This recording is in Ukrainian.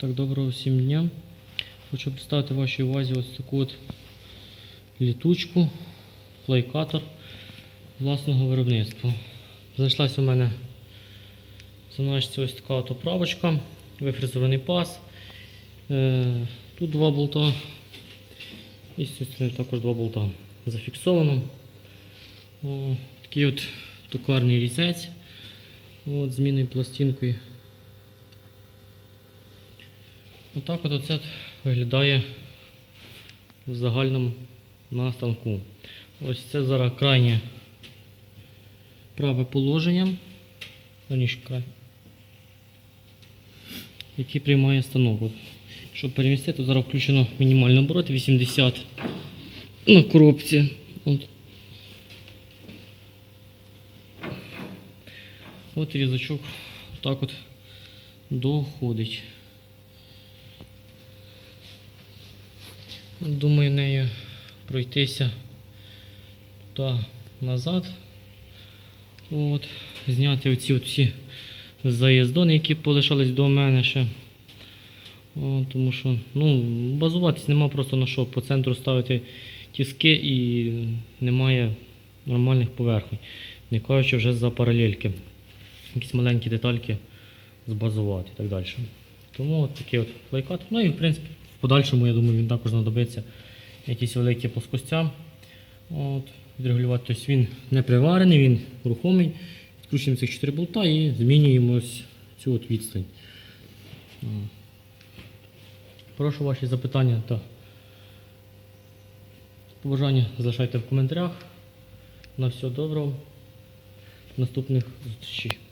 Так, доброго всім дня. Хочу представити вашій увазі ось таку от літучку, плейкатор власного виробництва. Знайшлась у мене значиться ось така от оправочка, вифрезований паз. Е, Тут два болта. І з також два болта. Зафіксовано. О, такий от токарний різець. От, з змінною пластинкою. Отак от оце виглядає в загальному на станку. Ось це зараз крайнє праве положення. Який приймає станок. Щоб перемістити, то зараз включено мінімальний оборот 80 на коробці. От. От різачок так от доходить. Думаю, нею пройтися туди назад. От, зняти оці от всі заїздони, які полишались до мене ще. О, тому що ну, базуватись нема просто на що. По центру ставити тіски і немає нормальних поверхонь. Не кажучи вже за паралельки. Якісь маленькі детальки збазувати і так далі. Тому от такий от флейкат. Ну і в принципі в подальшому, я думаю, він також знадобиться якісь великі плоскостя. От, відрегулювати. Тобто він не приварений, він рухомий. Відкручуємо цих 4 болта і змінюємо цю от відстань. Прошу ваші запитання та побажання залишайте в коментарях. На все доброго. Наступних зустрічей.